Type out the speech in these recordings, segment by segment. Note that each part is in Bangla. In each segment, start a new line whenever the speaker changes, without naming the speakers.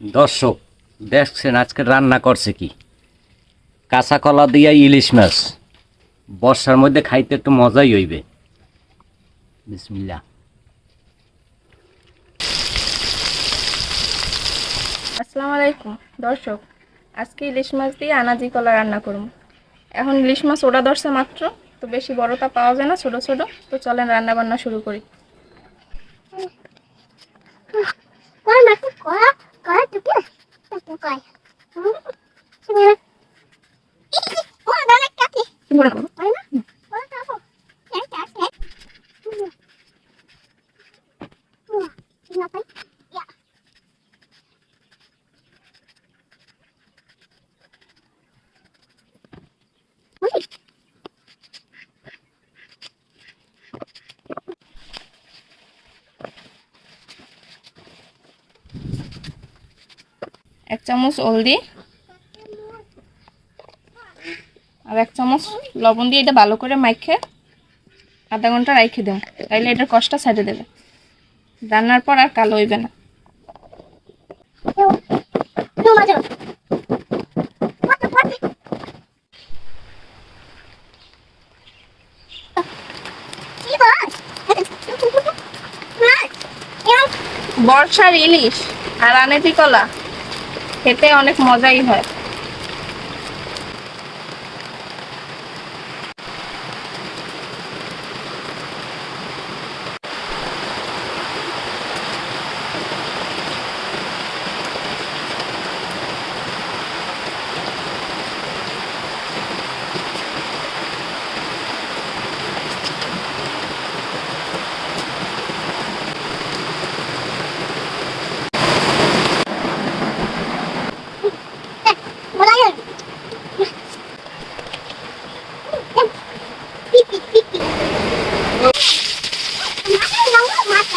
দর্শক দেখছেন আজকে রান্না করছে কি? কাঁচা কলা দিয়া ইলিশ মাছ। বর্ষার মধ্যে খাইতে একটু মজাই হইবে। বিসমিল্লা
আসসালামু আলাইকুম দর্শক। আজকে ইলিশ মাছ দিয়ে আনাজি কলা রান্না করব। এখন ইলিশ মাছ ওরা দর্শে মাত্র তো বেশি বড়টা পাওয়া যায় না ছোট ছোট। তো চলেন রান্না বান্না শুরু করি।
Такая, такая, такая. Сумара. Сумара. Сумара. Сумара.
এক চামচ হলদি আর এক চামচ লবণ দিয়ে এটা ভালো করে মাইখে আধা ঘণ্টা রাইখে দেব তাইলে এটার কষ্টটা সাইডে দেবে। রান্নার পর আর কালো হইবে না। বর্ষার ইলিশ আর আনেটি কলা। খেতে অনেক মজাই হয়।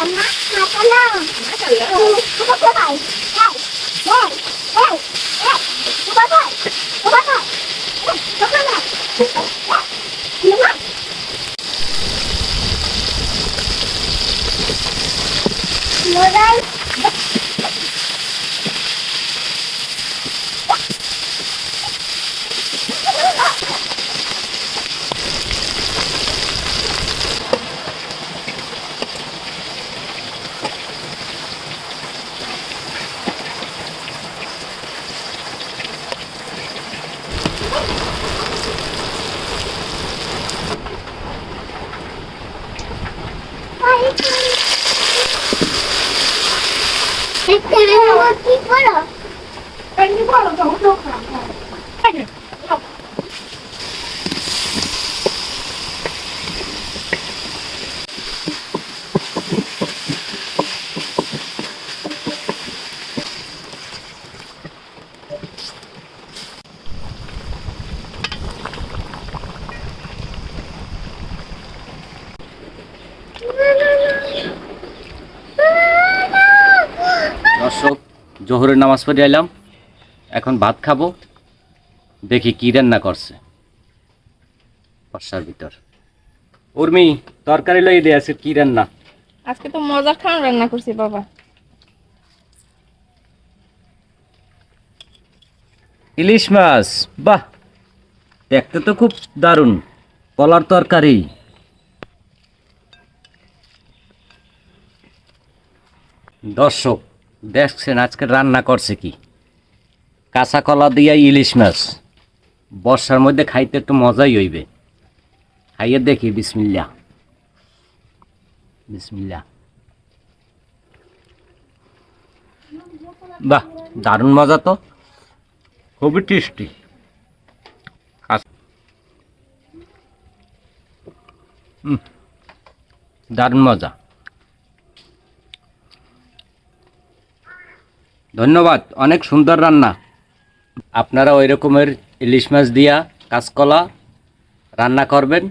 엄마, 아빠나. 맞아요. 누가 뽑아? 야, 야, 야, 야. 누가 뽑아? 누가 뽑아? 잠깐만. 야, 누가? 뭐라?
দর্শক জোহরের নামাজ পড়ে আইলাম। এখন ভাত খাব। দেখি কি রান্না করছে। বর্ষার ভিতর। উর্মি তরকারি লই দিয়ে আছে কি রান্না?
আজকে তো মজার খান রান্না করছি বাবা।
ইলিশ মাছ বাহ! দেখতে তো খুব দারুণ কলার তরকারি। দর্শক দেখছেন আজকে রান্না করছে কি? কাঁচা কলা দিয়া ইলিশ মাছ। বর্ষার মধ্যে খাইতে একটু মজাই হইবে। খাইয়ে দেখি বিসমিল্লা বিসমিল্লা বাহ, দারুণ মজা তো। খুবই টেস্টি। দারুণ মজা। ধন্যবাদ অনেক সুন্দর রান্না। আপনারা ওই রকমের ইলিশ মাছ দিয়া কাঁচকলা রান্না করবেন।